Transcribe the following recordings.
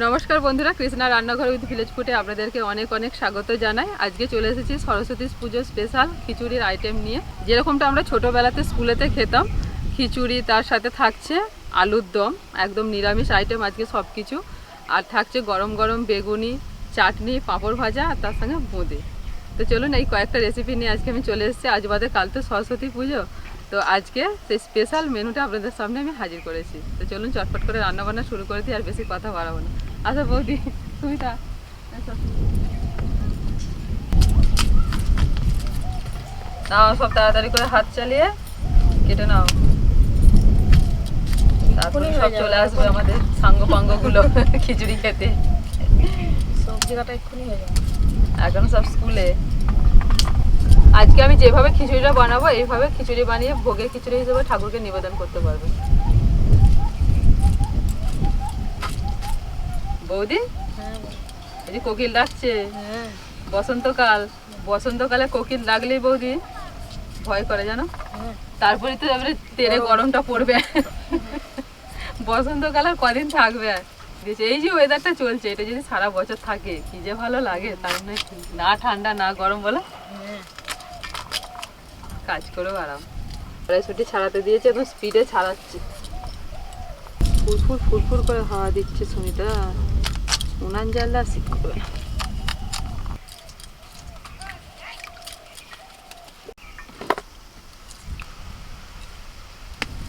নমস্কার বন্ধুরা, কৃষ্ণা রান্নাঘর উইথ ভিলেজ ফুটে আপনাদেরকে অনেক অনেক স্বাগত জানাই। আজকে চলে এসেছি সরস্বতী পুজো স্পেশাল খিচুড়ির আইটেম নিয়ে। যেরকমটা আমরা ছোটোবেলাতে স্কুলেতে খেতাম, খিচুড়ি তার সাথে থাকছে আলুর দম, একদম নিরামিষ আইটেম আজকে সব কিছু আর থাকছে গরম গরম বেগুনি, চাটনি, পাঁপড় ভাজা আর তার সঙ্গে বোঁদে। তো চলুন এই কয়েকটা রেসিপি নিয়ে আজকে আমি চলে এসেছি। আজ বাদে কাল তো সরস্বতী পুজো। তো আজকে সেই স্পেশাল মেনুটা আপনাদের সামনে আমি হাজির করেছি। তো চলুন চটপট করে রান্না বান্না শুরু করে দিই আর বেশি কথা বাড়াবো না। আচ্ছা বৌদি তুমি তা নাও সব তাড়াতাড়ি করে হাত চালিয়ে কেটে নাও। তারপরে সব চলে আসবে আমাদের সাঙ্গ পাঙ্গগুলো খিচুড়ি খেতে। সবজি কাটা এক্ষুনি হয়ে যাবে। এখন সব স্কুলে আজকে আমি যেভাবে খিচুড়িটা বানাবো এইভাবে খিচুড়ি বানিয়ে ভোগের খিচুড়ি হিসেবে ঠাকুরকে নিবেদন করতে পারবে। বৌদি? হ্যাঁ। এই যে কোকিল ডাকছে। হ্যাঁ। বসন্তকাল। বসন্তকালে কোকিল ডাকলেই বৌদি ভয় করে জানো? হ্যাঁ। তারপরে তো এবারে তেলে গরমটা পড়বে। বসন্তকাল আর কদিন থাকবে? আর এই যে ওয়েদারটা চলছে এটা যদি সারা বছর থাকে কি যে ভালো লাগে তার নয় না ঠান্ডা না গরম বলো। হ্যাঁ। কাজ করেও আরাম। কড়াইশুটি ছাড়াতে দিয়েছে একদম স্পিডে ছাড়াচ্ছে। ফুরফুর ফুরফুর করে হাওয়া দিচ্ছে সুমিতা। উনান জ্বালা শিখ করবে।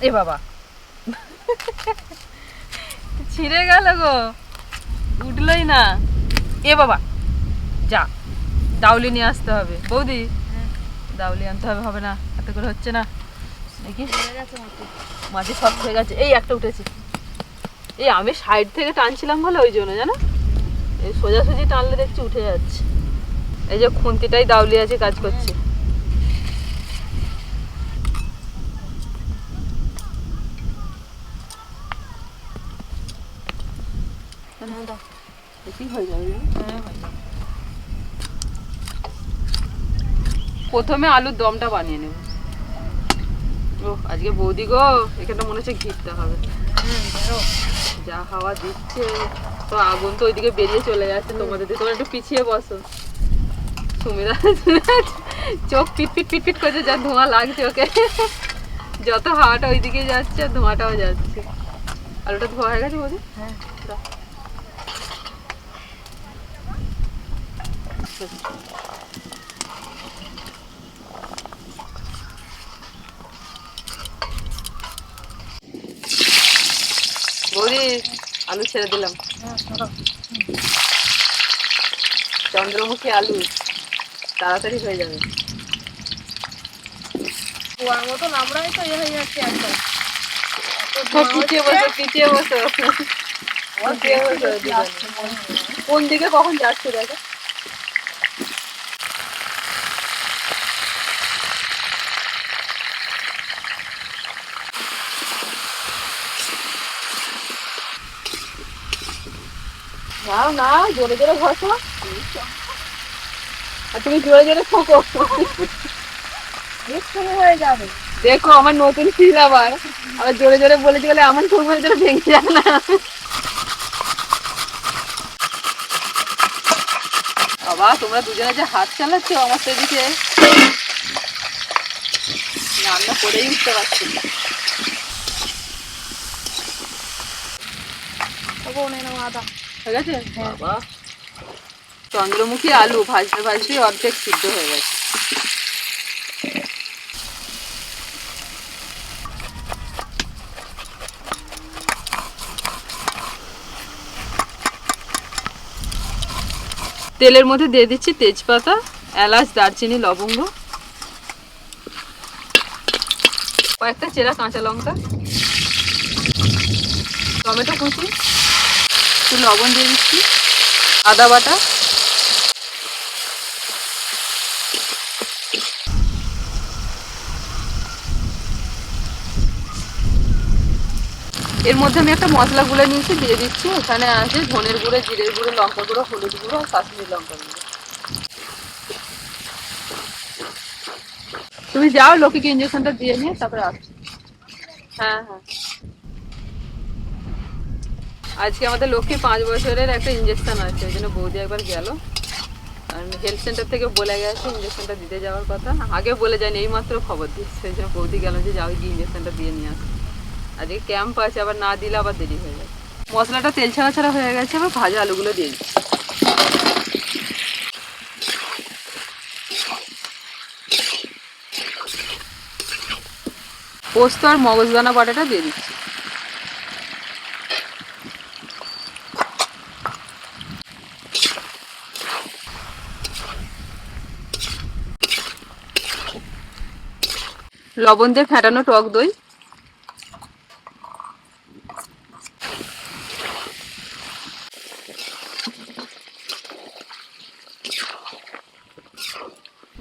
এ বাবা। ছিঁড়ে গেল গো। উঠলোই না। এ বাবা, যা। দাউলি নিয়ে আসতে হবে। বৌদি। দাউলি আনতে হবে হবে না। এত করে হচ্ছে না। দেখি। হয়ে গেছে মাটি মাটি সব হয়ে গেছে। এই একটা উঠেছে। এই আমি সাইড থেকে টানছিলাম বলে ওই জন্য জানো? এই সোজাসুজি টানলে দেখছি উঠে যাচ্ছে। এই যে খুন্তিটাই দাউলি আছে কাজ করছে হ্যাঁ দাও কি হয়ে যাবে হ্যাঁ হয়ে যাবে প্রথমে আলুর দমটা বানিয়ে নেব। ও আজকে বৌদি গো এখানে মনে হচ্ছে ঘিরতে হবে। যা হাওয়া দিচ্ছে। তো আগুন তো ওইদিকে বেরিয়ে চলে যাচ্ছে। তোমাদের দিকে তোমরা একটু পিছিয়ে বসো। সুমিরা চোখ পিট পিট পিট পিট করছে যা ধোঁয়া লাগছে ওকে। যত হাওয়াটা ওইদিকে যাচ্ছে আর ধোঁয়াটাও যাচ্ছে। আর ওটা ধোয়া হয়ে গেছে বৌদি? হ্যাঁ। বৌদি আলু ছেড়ে দিলাম। হ্যাঁ চন্দ্রমুখী আলু তাড়াতাড়ি হয়ে যাবে। কুয়ার মতো নামড়াই তো ইয়ে হয়ে যাচ্ছে একদম পিছিয়ে। বসো পিছিয়ে। কোন দিকে কখন যাচ্ছে দেখো। নাও না জোরে জোরে ঘষো। আর তুমি জোরে জোরে এক্ষুনি হয়ে যাবে। দেখো আমার নতুন ফিল আবার। আবার জোরে জোরে বলেছি বলে আমার ঠোক মেরে জোরে ভেঙে যায় না। বাবা তোমরা দুজনে যে হাত চালাচ্ছ আমার সেদিকে। রান্না করেই উঠতে পারছি না। নে আদা ঠিক আছে? বাবা। চন্দ্রমুখী আলু ভাজতে ভাজতে অর্ধেক সিদ্ধ হয়ে গেছে। তেলের মধ্যে দিয়ে দিচ্ছি তেজপাতা এলাচ দারচিনি লবঙ্গ। কয়েকটা চেরা কাঁচা লঙ্কা। টমেটো কুচি। একটু লবণ দিয়ে দিচ্ছি, আদা বাটা। এর মধ্যে আমি একটা মশলা গুলে নিয়েছি, দিয়ে দিচ্ছি। এখানে আছে ধনের গুঁড়ো, জিরের গুঁড়ো, লঙ্কা গুঁড়ো, হলুদ গুঁড়ো আর কাশ্মীরি লঙ্কা গুঁড়ো। তুমি যাও লক্ষ্মীকে ইঞ্জেকশনটা দিয়ে নিয়ে তারপরে আসো। হ্যাঁ হ্যাঁ। আজকে আমাদের লক্ষ্মী পাঁচ বছরের একটা ইঞ্জেকশন আছে, ওই জন্য বৌদি একবার গেল। আর হেলথ সেন্টার থেকে বলে গেছে ইঞ্জেকশনটা দিতে যাওয়ার কথা। আগে বলে যায়নি এই মাত্র খবর দিচ্ছে। সেই জন্য বৌদি গেল যে যাও, গিয়ে ইঞ্জেকশনটা দিয়ে নিয়ে আসো। আজকে ক্যাম্প আছে, আবার না দিলে আবার দেরি হয়ে যাবে মশলাটা তেল ছাড়া ছাড়া হয়ে গেছে আবার ভাজা আলুগুলো দিয়ে দিচ্ছি। পোস্ত আর মগজদানা বাটাটা দিয়ে দিচ্ছি। লবণ দিয়ে ফেটানো টক দই।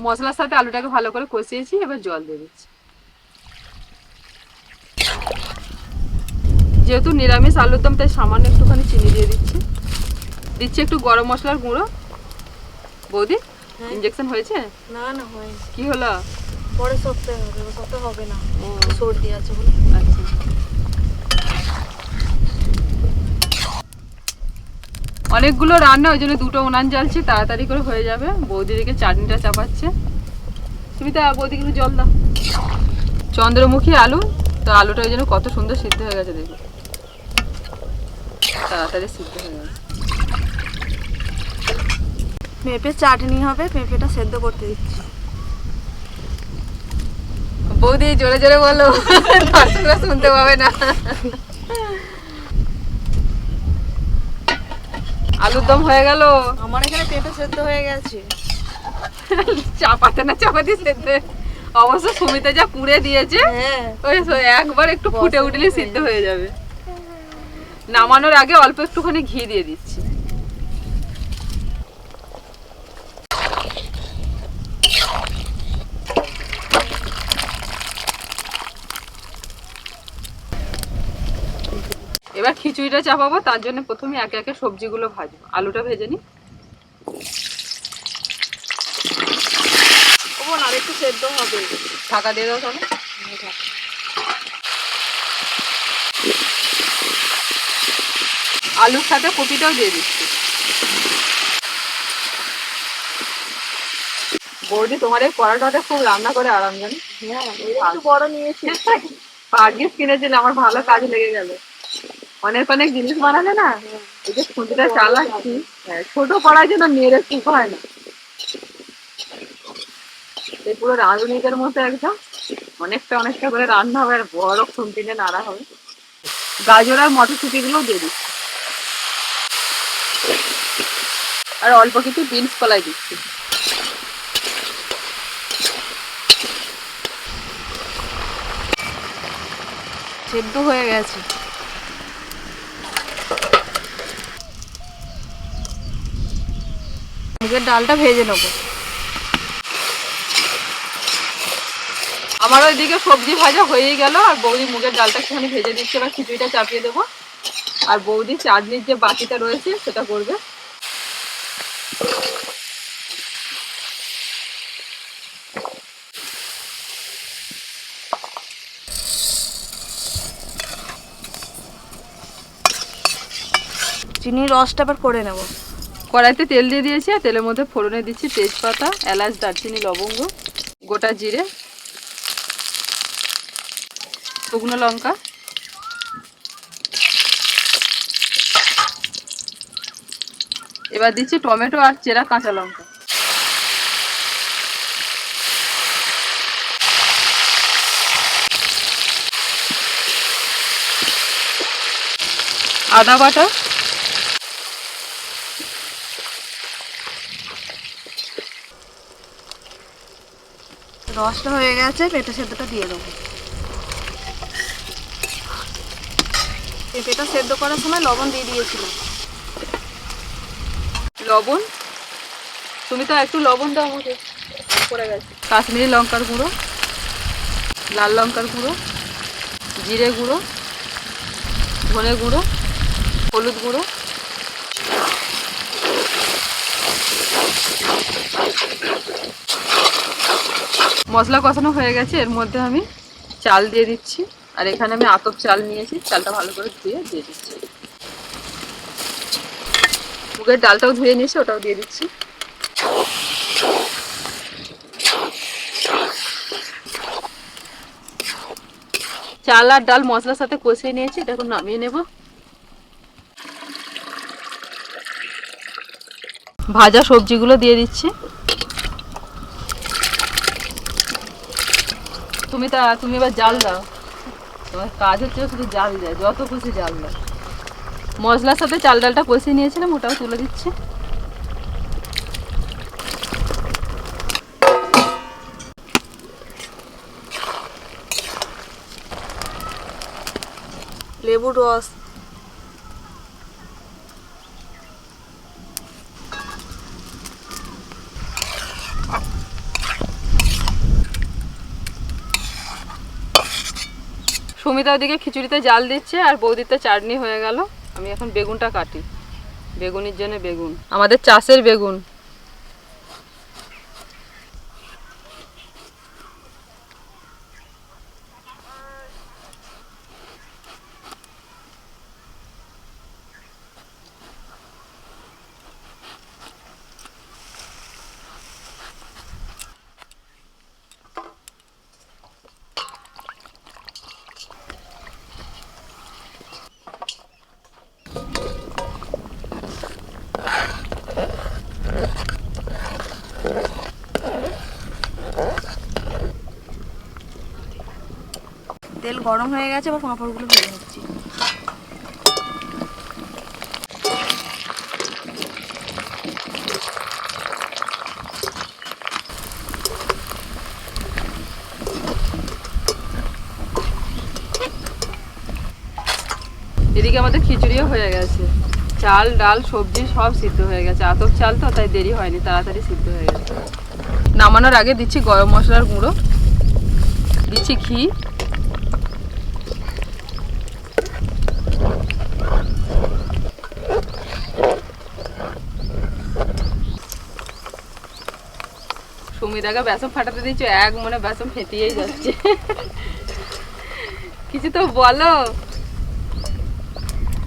মশলার সাথে আলুটাকে ভালো করে কষিয়েছি এবার জল দিয়ে দিচ্ছি। যেহেতু নিরামিষ আলুর দম তাই সামান্য একটুখানি চিনি দিয়ে দিচ্ছি। দিচ্ছি একটু গরম মশলার গুঁড়ো। বৌদি হ্যাঁ। ইঞ্জেকশন হয়েছে? না না হয়নি। কি হলো? পরের সপ্তাহে হবে এবার সপ্তাহে হবে না। ও, সর্দি আছে বলে। আচ্ছা। অনেকগুলো রান্না ওই জন্য দুটো উনান জ্বালছি তাড়াতাড়ি করে হয়ে যাবে। বৌদিদিকে চাটনিটা চাপাচ্ছে। তুমি তো বৌদি কিন্তু জল দাও। চন্দ্রমুখী আলু তো আলুটা ওই জন্য কত সুন্দর সিদ্ধ হয়ে গেছে দেখো তাড়াতাড়ি সিদ্ধ হয়ে গেছে। পেঁপে চাটনি হবে পেঁপেটা সেদ্ধ করতে দিচ্ছি। বৌদি জোরে জোরে বলো। দর্শকরা শুনতে পাবে না। আলুর দম হয়ে গেল। আমার এখানে পেঁপে সেদ্ধ হয়ে গেছে। চাপাতে না চাপাতে সেদ্ধ। অবশ্য সুমিতা যা পুড়ে দিয়েছে হ্যাঁ। ওই একবার একটু ফুটে উঠলে সিদ্ধ হয়ে যাবে। নামানোর আগে অল্প একটুখানি ঘি দিয়ে দিচ্ছি এবার খিচুড়িটা চাপাবো তার জন্য প্রথমে একে একে সবজিগুলো ভাজবো। আলুটা ভেজে নি ও বোন আর একটু সেদ্ধ হবে। ঢাকা দিয়ে দাও তাহলে। আলুর সাথে কপিটাও দিয়ে দিচ্ছি। বৌদি তোমার এই পরোটাটা খুব রান্না করে আরাম জানি? হ্যাঁ বড় নিয়েছি। আগে কিনেছিলে আমার ভালো কাজ লেগে গেল। অনেক অনেক জিনিস বানালে না, এই যে খুঁটিটা চালাচ্ছি, ছোট করার জন্য মেয়ের ঠিক হয় না। এই পুরো রাঁধুনিদের মতো একদম, অনেকটা অনেকটা করে রান্না হবে আর বড় খুন্তিতে নাড়া হবে। গাজর আর মটরশুটি গুলো দিয়ে দিচ্ছি। আর অল্প কিছু বিনস কলাই দিচ্ছি। সেদ্ধ হয়ে গেছে। মুগের ডালটা ভেজে নেব। আমার ওইদিকে সবজি ভাজা হয়েই গেল, আর বৌদি মুগের ডালটা একটুখানি ভেজে দিচ্ছে এবার খিচুড়িটা চাপিয়ে দেবো। আর বৌদি চাটনির যে বাটিটা রয়েছে, সেটা করবে। চিনির রসটা এবার করে নেব। কড়াইতে তেল দিয়ে দিয়েছি আর তেলের মধ্যে ফোড়নে দিচ্ছি তেজপাতা, এলাচ, দারচিনি, লবঙ্গ, গোটা জিরে, শুকনো লঙ্কা। এবার দিচ্ছি টমেটো আর চেরা কাঁচা লঙ্কা। আদা বাটা রসটা হয়ে গেছে, পেঁপে সেদ্ধটা দিয়ে দেবো। পেঁপেটা সেদ্ধ করার সময় লবণ দিয়ে দিয়েছিলাম। লবণ? তুমি তো একটু লবণ দাও আমাকে। গেছে। কাশ্মীরি লঙ্কার গুঁড়ো, লাল লঙ্কার গুঁড়ো, জিরে গুঁড়ো, ধনে গুঁড়ো, হলুদ গুঁড়ো। মশলা কষানো হয়ে গেছে, এর মধ্যে আমি চাল দিয়ে দিচ্ছি। আর এখানে আমি আতপ চাল নিয়েছি, চালটা ভালো করে ধুয়ে দিয়ে দিচ্ছি। মুগের ডালটাও ধুয়ে নিয়েছি, ওটাও দিয়ে দিচ্ছি। চাল আর ডাল মশলার সাথে কষিয়ে নিয়েছি, এটা এখন নামিয়ে নেব। ভাজা সবজিগুলো দিয়ে দিচ্ছি। তুমি তা তুমি এবার জাল দাও। তোমার কাজ হচ্ছে শুধু জাল দেয়, যত খুশি জাল দাও। মশলার সাথে চাল ডালটা কষিয়ে নিয়েছিলাম, ওটাও তুলে দিচ্ছি। লেবু রস। সুমিতা ওদিকে খিচুড়িতে জাল দিচ্ছে আর বৌদিতে চাটনি হয়ে গেল। আমি এখন বেগুনটা কাটি। বেগুনের জন্য বেগুন। আমাদের চাষের বেগুন। গরম হয়ে গেছে আবার পাঁপড়গুলো ভেজে নিচ্ছি। এদিকে আমাদের খিচুড়িও হয়ে গেছে। চাল, ডাল, সবজি সব সিদ্ধ হয়ে গেছে। আতপ চাল তো, তাই দেরি হয়নি, তাড়াতাড়ি সিদ্ধ হয়ে গেছে। নামানোর আগে দিচ্ছি গরম মশলার গুঁড়ো, দিচ্ছি ঘি সুমিতাকে বেসন ফাটাতে দিচ্ছ এক মনে বেসন ফেটিয়েই যাচ্ছে। কিছু তো বলো।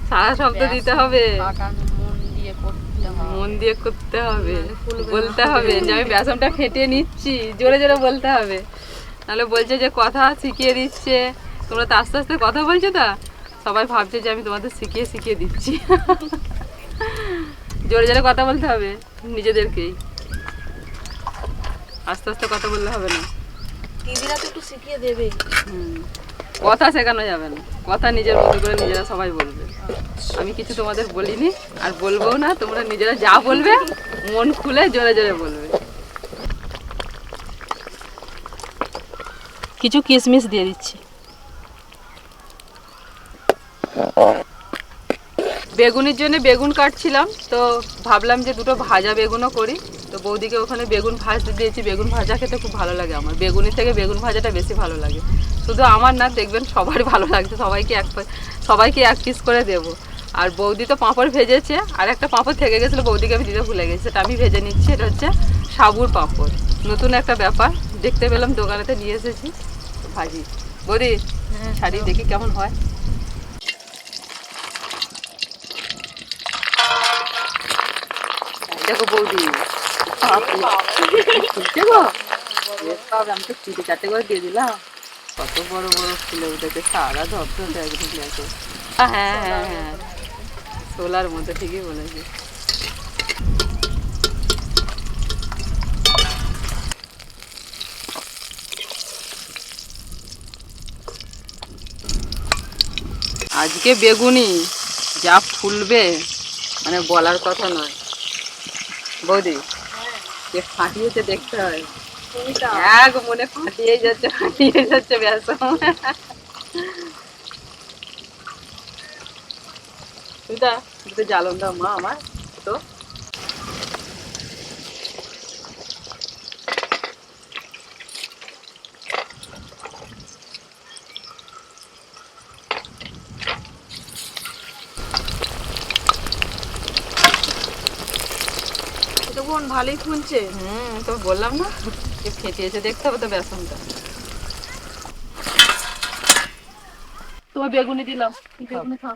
সারা শব্দ দিতে হবে। মন দিয়ে করতে মন দিয়ে করতে হবে বলতে হবে যে আমি বেসনটা ফেটিয়ে নিচ্ছি জোরে জোরে বলতে হবে। নাহলে বলছে যে কথা শিখিয়ে দিচ্ছে। তোমরা তো আস্তে আস্তে কথা বলছো তা সবাই ভাবছে যে আমি তোমাদের শিখিয়ে শিখিয়ে দিচ্ছি। জোরে জোরে কথা বলতে হবে নিজেদেরকেই। আস্তে আস্তে কথা বললে হবে না। দিদিরা তো একটু শিখিয়ে দেবে। কথা শেখানো যাবে না। কথা নিজের মতো করে নিজেরা সবাই বলবে। আমি কিছু তোমাদের বলিনি আর বলব না তোমরা নিজেরা যা বলবে মন খুলে জোরে জোরে বলবে। কিছু কিশমিশ দিয়ে দিচ্ছি। বেগুনের জন্য বেগুন কাটছিলাম তো ভাবলাম যে দুটো ভাজা বেগুনও করি। বৌদিকে ওখানে বেগুন ভাজতে দিয়েছি বেগুন ভাজা খেতে খুব ভালো লাগে আমার। বেগুনের থেকে বেগুন ভাজাটা বেশি ভালো লাগে। শুধু আমার না দেখবেন সবার ভালো লাগছে। সবাইকে এক সবাইকে এক পিস করে দেবো। আর বৌদি তো পাঁপড় ভেজেছে আর একটা পাঁপড় থেকে গেছিল বৌদিকে আমি দিতে ভুলে গেছি। সেটা আমি ভেজে নিচ্ছি এটা হচ্ছে সাবুর পাঁপড়। নতুন একটা ব্যাপার দেখতে পেলাম দোকানেতে নিয়ে এসেছি ভাজি। বৌদি শাড়ি দেখি কেমন হয়। দেখো বৌদি। কত বড় বড় সারা হ্যাঁ হ্যাঁ হ্যাঁ মধ্যে ঠিকই আজকে বেগুনি, যা ফুলবে মানে বলার কথা নয়। বৌদি কে ফাটিয়েছে দেখতে হয়। এক মনে ফাটিয়ে যাচ্ছে ফাটিয়ে যাচ্ছে ব্যাস। সুবিধা দুটো জ্বালন দাও মা আমার তো এটা বোন ভালোই ফুলছে হুম তো বললাম না যে ফেটিয়েছে দেখতে হবে তো বেসনটা। তোমার বেগুনি দিলাম বেগুনি খাও।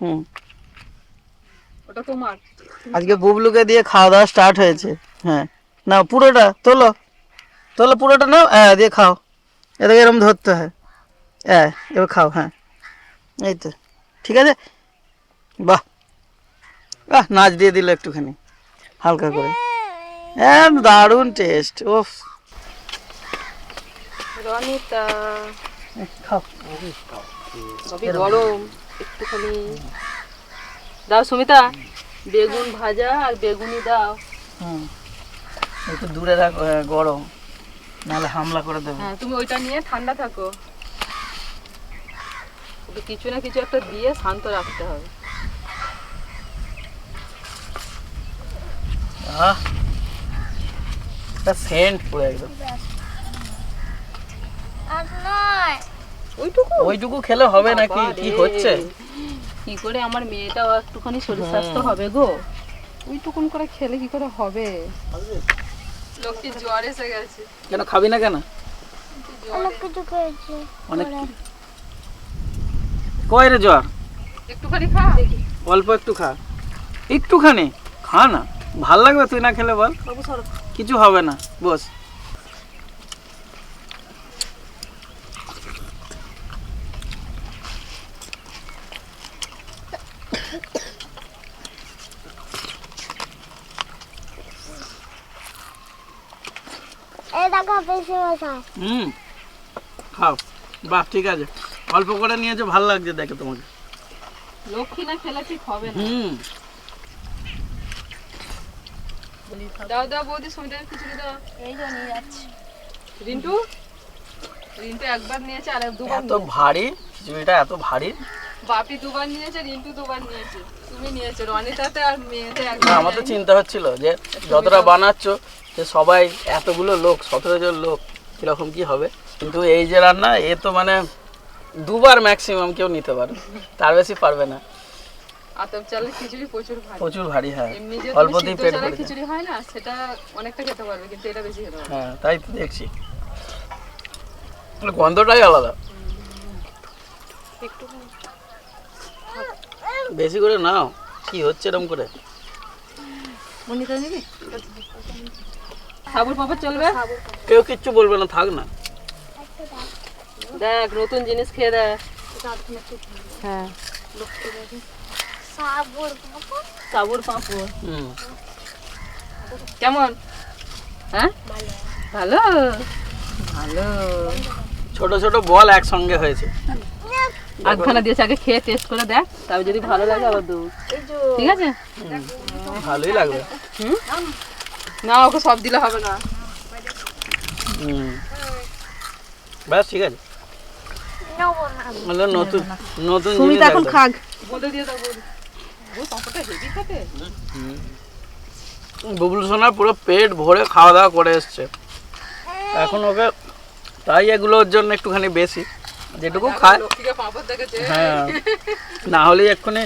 হুম। ওটা তোমার। আজকে বুবলুকে দিয়ে খাওয়া দাওয়া স্টার্ট হয়েছে। হ্যাঁ। না পুরোটা তোলো। তোলো পুরোটা নাও হ্যাঁ দিয়ে খাও। এটাকে এরকম ধরতে হয়। হ্যাঁ এবার খাও হ্যাঁ। এই তো। ঠিক আছে? বাহ। বাহ নাচ দিয়ে দিল একটুখানি হালকা করে। হ্যাঁ দারুণ টেস্ট ওফ রনিতা। খাও। সবই গরম একটুখানি। দাও সুমিতা বেগুন ভাজা আর বেগুনি দাও। হুম একটু দূরে রাখো হ্যাঁ, গরম। নাহলে হামলা করে দেবে। হ্যাঁ তুমি ওইটা নিয়ে ঠান্ডা থাকো। কিছু না কিছু একটা দিয়ে শান্ত রাখতে হবে। আহ। একটা সেন্ট পুরো একদম। ওইটুকু? ওইটুকু খেলে হবে নাকি কি? হচ্ছে? কি করে আমার মেয়েটাও একটুখানি শরীর স্বাস্থ্য হবে গো? ওইটুকুন করে খেলে কি করে হবে? লোকটি জ্বর এসে গেছে। কেন খাবি না কেন? অনেক কয় রে জ্বর? একটুখানি খা। অল্প একটু খা। একটুখানি? খা না। ভালো লাগবে তুই না খেলে বল? কিছু হবে না বস। হুম খাও। বাহ ঠিক আছে। অল্প করে নিয়েছো ভালো লাগছে দেখে তোমাকে। লক্ষ্মী না খেলে ঠিক হবে না। হুম। দাও দাও বৌদি খিচুড়ি দাও। এই যে নিয়ে যাচ্ছি। রিন্টু? রিন্টু একবার নিয়েছে আর দুবার এত ভারী? খিচুড়িটা এত ভারী? বাপি দুবার নিয়েছে রিন্টু দুবার নিয়েছে। তুমি নিয়েছো রনিতাতে আর মেয়েতে একবার আমার তো চিন্তা হচ্ছিল যে যতটা বানাচ্ছ যে সবাই এতগুলো লোক সতেরো জন লোক কীরকম কি হবে? কিন্তু এই যে রান্না এ তো মানে দুবার ম্যাক্সিমাম কেউ নিতে পারে। তার বেশি পারবে না। আতপ চালের খিচুড়ি প্রচুর ভালো প্রচুর ভারী হ্যাঁ। এমনি যে অল্প দিয়ে পেট ভরে খিচুড়ি হয় না সেটা অনেকটা খেতে পারবে কিন্তু এটা বেশি খেতে পারবে। হ্যাঁ তাই তো দেখছি। মানে গন্ধটাই আলাদা। বেশি করে নাও কি হচ্ছে এরকম করে? মনিতা নিবি সাবুর পাপা চলবে? কেউ কিচ্ছু বলবে না থাক না। দেখ নতুন জিনিস খেয়ে দেখ। হ্যাঁ। সাবুর পাঁপড়। হুম। কেমন? হ্যাঁ? ভালো। ভালো? ছোট ছোট বল একসঙ্গে হয়েছে। আধখানা দিয়েছে আগে খেয়ে টেস্ট করে দেখ তবে যদি ভালো লাগে আবার দেবো। ঠিক আছে? ভালোই লাগবে না ওকে সব দিলে হবে না। হুম। ব্যাস ঠিক আছে। নতুন নতুন জিনিস একদম। খাক। বলে দিয়ে দাও বুবলু সোনা পুরো পেট ভরে খাওয়া দাওয়া করে এসছে। এখন ওকে তাই এগুলোর জন্য একটুখানি বেশি। যেটুকু খায় হ্যাঁ। না হলে এক্ষুনি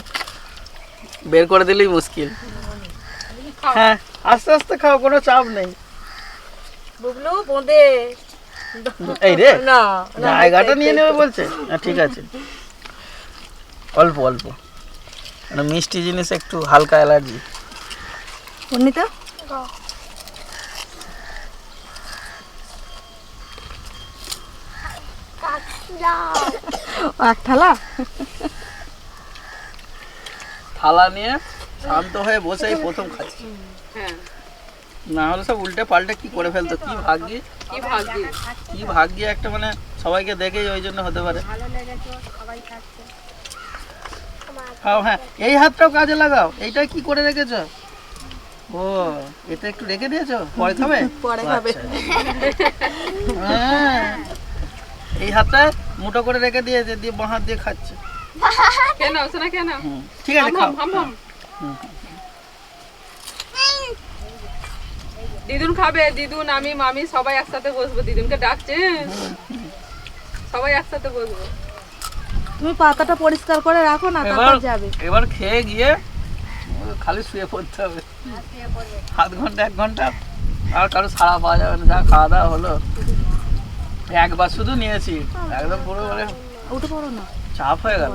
বের করে দিলেই মুশকিল। হ্যাঁ আস্তে আস্তে খাও কোনো চাপ নেই। বুবলু বোঁদে। এই রে না জায়গাটা নিয়ে নেবে বলছে? হ্যাঁ ঠিক আছে। অল্প অল্প। মানে মিষ্টি জিনিস একটু হালকা অ্যালার্জি। অনিতা এক থালা? থালা নিয়ে শান্ত হয়ে বসেই প্রথম খাচ্ছি। হ্যাঁ। না হলে সব উল্টে পাল্টে কি করে ফেলতো কি ভাগ্যে? কি ভাগ্যি? কি ভাগ্যে একটা মানে সবাইকে দেখেই ওই জন্য হতে পারে। খাও হ্যাঁ। এই হাতটাও কাজে লাগাও। এইটা কি করে রেখেছো? ও এটা একটু রেখে দিয়েছ? পরে খাবে? পরে খাবে। আচ্ছা। হ্যাঁ। এই হাতটা মুঠো করে রেখে দিয়েছে দিয়ে বাঁ হাত দিয়ে খাচ্ছে। কেন শোনা কেন ঠিক আছে খাও। হাম হাম দিদুন খাবে দিদুন আমি মামি সবাই একসাথে বসবো। দিদুনকে ডাকছে। সবাই একসাথে বসবো। তুমি পাতাটা পরিষ্কার করে রাখো না এবার তারপর যাবে। এবার খেয়ে গিয়ে খালি শুয়ে পড়তে হবে। আধ ঘণ্টা এক ঘণ্টা আর কারও সারা পাওয়া যাবে না যা খাওয়া দাওয়া হলো। একবার শুধু নিয়েছি একদম পুরো মানে উঠে পড়ো না। চাপ হয়ে গেল।